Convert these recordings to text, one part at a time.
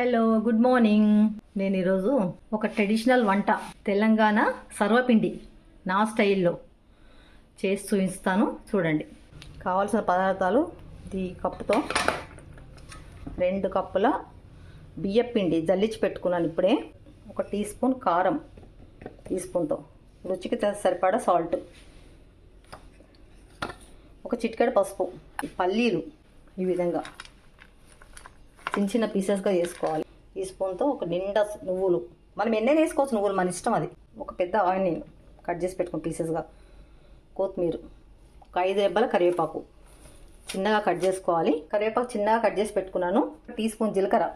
Hello good morning నేను ఈరోజు ఒక ట్రెడిషనల్ వంట తెలంగాణ సర్వపిండి నా స్టైల్లో చేసి చూపిస్తాను. చూడండి. కావాల్సిన పదార్థాలు ఈ కప్పుతో. రెండు కప్పుల బియ్యపిండి జల్లించి పెట్టుకున్నాను ఇప్పుడే. ఒక టీ స్పూన్ కారం టీ స్పూన్తో. రుచికి సరిపడా సాల్ట్. ఒక చిటికెడు పసుపు పల్లీలు ఈ విధంగా. చిన్న చిన్న పీసెస్గా చేసుకోవాలి. ఈ స్పూన్తో ఒక నిండా నువ్వులు. మనం ఎన్నైనా వేసుకోవచ్చు నువ్వులు మన ఇష్టం అది. ఒక పెద్ద ఆనియన్ కట్ చేసి పెట్టుకుని పీసెస్గా కొత్తిమీర ఒక ఐదు రెబ్బల కరివేపాకు. చిన్నగా కట్ చేసుకోవాలి. కరివేపాకు చిన్నగా కట్ చేసి పెట్టుకున్నాను. టీ స్పూన్ జీలకర్ర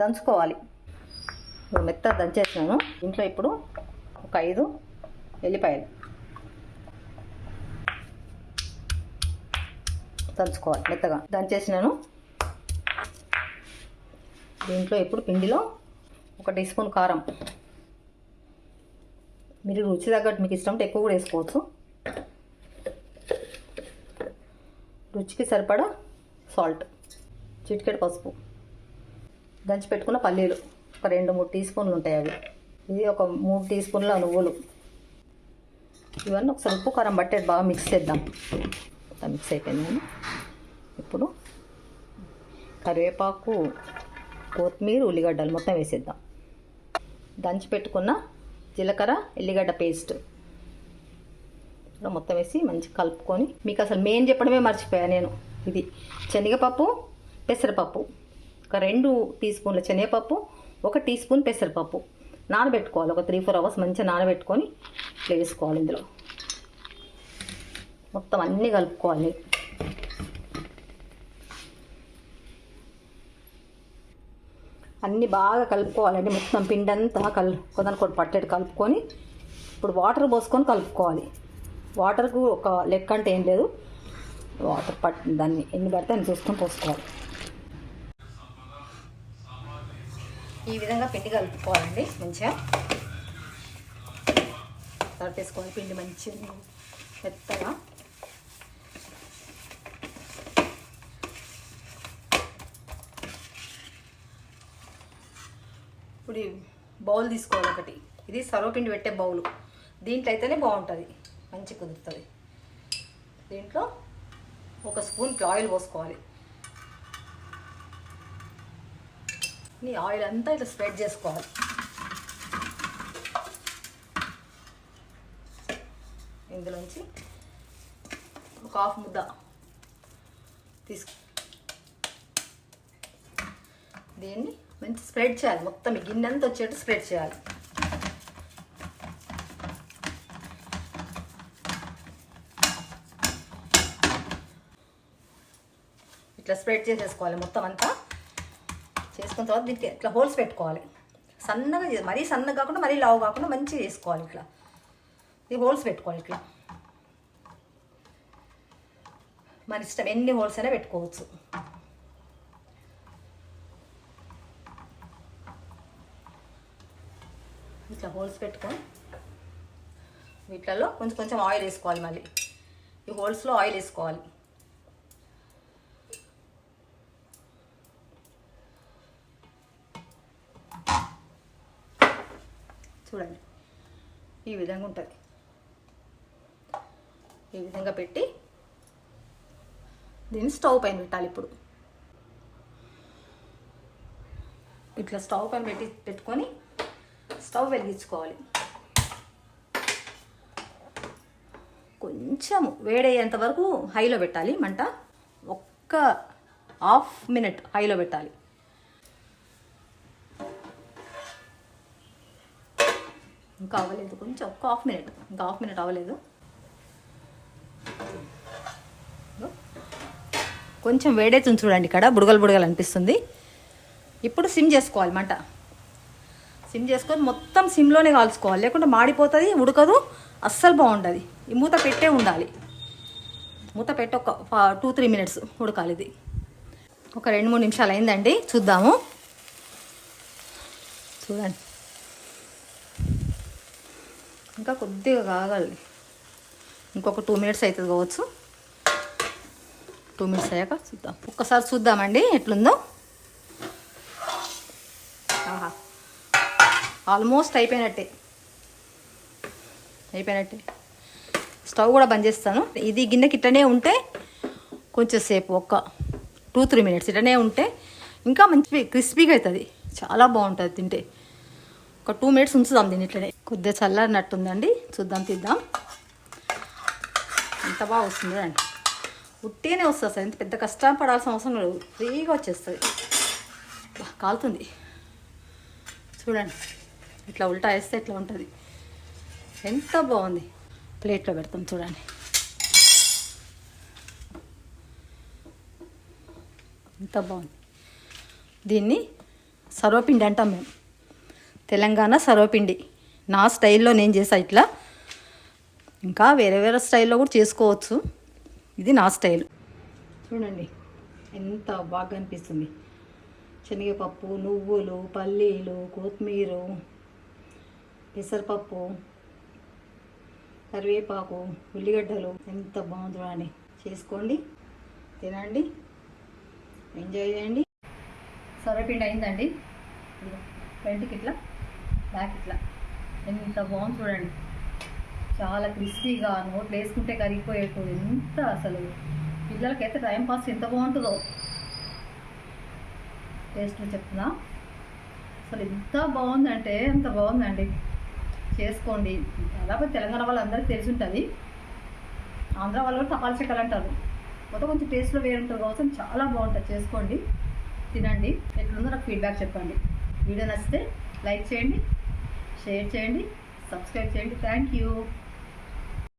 దంచుకోవాలి. మెత్త మెత్తగా దంచేసినాను ఇంట్లో ఇప్పుడు ఒక ఐదు ఎల్లిపాయలు దంచుకోవాలి. మెత్తగా దంచేసినాను. దీంట్లో ఇప్పుడు పిండిలో ఒక టీ స్పూన్ కారం. మీరు రుచి తగ్గట్టు మీకు ఇష్టం ఎక్కువ కూడా వేసుకోవచ్చు. రుచికి సరిపడా సాల్ట్ చిటికెడు పసుపు దంచి పెట్టుకున్న పల్లీలు ఒక రెండు మూడు టీ స్పూన్లు ఉంటాయి అవి. ఇది ఒక మూడు టీ స్పూన్ల నువ్వులు. ఇవన్నీ ఒకసారి ఉప్పు కారం పట్టేది బాగా మిక్స్ చేద్దాం. మిక్స్ అయిపోయింది. ఇప్పుడు కరివేపాకు కొత్తిమీర ఉల్లిగడ్డలు మొత్తం వేసేద్దాం. దంచి పెట్టుకున్న జీలకర్ర ఎల్లిగడ్డ పేస్ట్ మొత్తం వేసి మంచి కలుపుకొని మీకు అసలు మెయిన్ చెప్పడమే మర్చిపోయాను నేను. ఇది శనగపప్పు పెసరపప్పు. ఒక రెండు టీ స్పూన్ల శనగపప్పు ఒక టీ స్పూన్ పెసరపప్పు. నానబెట్టుకోవాలి. ఒక త్రీ ఫోర్ అవర్స్ మంచిగా నానబెట్టుకొని వేసుకోవాలి ఇందులో. మొత్తం అన్నీ కలుపుకోవాలి. అన్నీ బాగా కలుపుకోవాలండి. మొత్తం పిండి అంతా కల్ కొదనకొడు పట్టేటి కలుపుకొని ఇప్పుడు వాటర్ పోసుకొని కలుపుకోవాలి. వాటర్కు ఒక లెక్క అంటే ఏం లేదు. వాటర్ పట్ దాన్ని ఎన్ని పడితే అన్ని చూసుకొని పోసుకోవాలి. ఈ విధంగా పిండి కలుపుకోవాలండి మంచిగా. తడిపేసుకోవాలి పిండి మంచిగా మెత్తగా ఇప్పుడు బౌల్ తీసుకోవాలి ఒకటి. ఇది సర్వపిండి పెట్టే బౌల్. దీంట్లో అయితేనే బాగుంటుంది. మంచి కుదురుతుంది. దీంట్లో ఒక స్పూన్ ఆయిల్ పోసుకోవాలి. ఈ ఆయిల్ అంతా ఇట్లా స్ప్రెడ్ చేసుకోవాలి. ఇందులోంచి ఒక హాఫ్ ముద్ద తీసుకు దీన్ని మంచి స్ప్రెడ్ చేయాలి. మొత్తం గిన్నె అంతా వచ్చేట్టు స్ప్రెడ్ చేయాలి. ఇట్లా స్ప్రెడ్ చేసేసుకోవాలి మొత్తం అంతా. చేసుకున్న తర్వాత దీనికి ఇట్లా హోల్స్ పెట్టుకోవాలి. సన్నగా మరీ సన్నగా కాకుండా మరీ లావు కాకుండా మంచిగా చేసుకోవాలి ఇట్లా. ఈ హోల్స్ పెట్టుకోవాలి ఇట్లా. మన ఇష్టం ఎన్ని హోల్స్ అయినా పెట్టుకోవచ్చు. ఇట్లా హోల్స్ పెట్టుకొని వీటిలలో కొంచెం కొంచెం ఆయిల్ వేసుకోవాలి మళ్ళీ. ఈ హోల్స్లో ఆయిల్ వేసుకోవాలి. చూడండి. ఈ విధంగా ఉంటుంది. ఈ విధంగా పెట్టి దీన్ని స్టవ్ పైన పెట్టాలి ఇప్పుడు. ఇట్లా స్టవ్ పైన పెట్టి పెట్టుకొని స్టవ్ వెలిగించుకోవాలి. కొంచెం వేడయ్యేంత వరకు హైలో పెట్టాలి మంట. ఒక్క హాఫ్ మినిట్ హైలో పెట్టాలి. ఇంకా అవ్వలేదు కొంచెం ఒక్క హాఫ్ మినిట్ ఇంకా హాఫ్ మినిట్ అవ్వలేదు. కొంచెం వేడైతుంది చూడండి ఇక్కడ బుడగలు బుడగలు అనిపిస్తుంది. ఇప్పుడు సిమ్ చేసుకోవాలి మంట. సిమ్ చేసుకొని మొత్తం సిమ్లోనే కాల్చుకోవాలి. లేకుంటే మాడిపోతుంది ఉడకదు అస్సలు బాగుంటుంది ఈ మూత పెట్టే ఉండాలి. మూత పెట్టి ఒక టూ త్రీ మినిట్స్ ఉడకాలి ఇది. ఒక రెండు మూడు నిమిషాలు అయిందండి. చూద్దాము. చూడండి. ఇంకా కొద్దిగా కాగాలి. ఇంకొక టూ మినిట్స్ అవుతుంది కావచ్చు. టూ మినిట్స్ అయ్యాక చూద్దాం. ఒక్కసారి చూద్దామండి ఎట్లుందో. ఆల్మోస్ట్ అయిపోయినట్టే. అయిపోయినట్టే. స్టవ్ కూడా బంద్ చేస్తాను. ఇది గిన్నెకి ఇట్లనే ఉంటే కొంచెం సేపు ఒక్క టూ త్రీ మినిట్స్ ఇట్లనే ఉంటే ఇంకా మంచి క్రిస్పీగా అవుతుంది చాలా బాగుంటుంది తింటే. ఒక టూ మినిట్స్ ఉంచుదాం దీన్ని ఇట్లనే. కొద్దిగా చల్లనట్టుందండి చూద్దాం తిద్దాం. ఎంత బాగా వస్తుంది చూడండి. ఉట్టిగానే వస్తుంది అసలు. ఎంత పెద్ద కష్టం పడాల్సిన అవసరం లేదు. ఫ్రీగా వచ్చేస్తుంది. కాలుతుంది. చూడండి. ఇట్లా ఉల్టా వేస్తే ఇట్లా ఉంటుంది? ఎంత బాగుంది. ప్లేట్లో పెడతాం చూడండి. ఎంత బాగుంది. దీన్ని సర్వపిండి అంటాం మేము. తెలంగాణ సర్వపిండి. నా స్టైల్లో నేను చేసా ఇట్లా. ఇంకా వేరే వేరే స్టైల్లో కూడా చేసుకోవచ్చు. ఇది నా స్టైల్. చూడండి ఎంత బాగా అనిపిస్తుంది. శనగపప్పు నువ్వులు పల్లీలు కొత్తిమీర. పెసరపప్పు కరివేపాకు ఉల్లిగడ్డలు ఎంత బాగుందో అని చేసుకోండి తినండి ఎంజాయ్ చేయండి. సొరపిండి అయిందండి. ఫ్రంట్కి ఇట్లా బ్యాక్ ఇట్లా. ఎంత బాగుంది చూడండి. చాలా క్రిస్పీగా నోట్లు వేసుకుంటే కరిగిపోయేట్టు ఎంత అసలు. పిల్లలకైతే టైం పాస్ ఎంత బాగుంటుందో. టేస్ట్ చెప్తున్నా. అసలు ఎంత బాగుందంటే ఎంత బాగుందండి. చేసుకోండి. దాదాపు తెలంగాణ వాళ్ళందరికీ తెలిసి ఉంటుంది ఆంధ్ర వాళ్ళు కూడా తపాల చెక్కలు అంటారు. మొత్తం కొంచెం టేస్ట్లో వేరు ఉంటుంది కోసం చాలా బాగుంటుంది చేసుకోండి. తినండి. ఎట్లుందో నాకు ఫీడ్బ్యాక్ చెప్పండి. వీడియో నచ్చితే లైక్ చేయండి షేర్ చేయండి సబ్స్క్రైబ్ చేయండి. Thank you.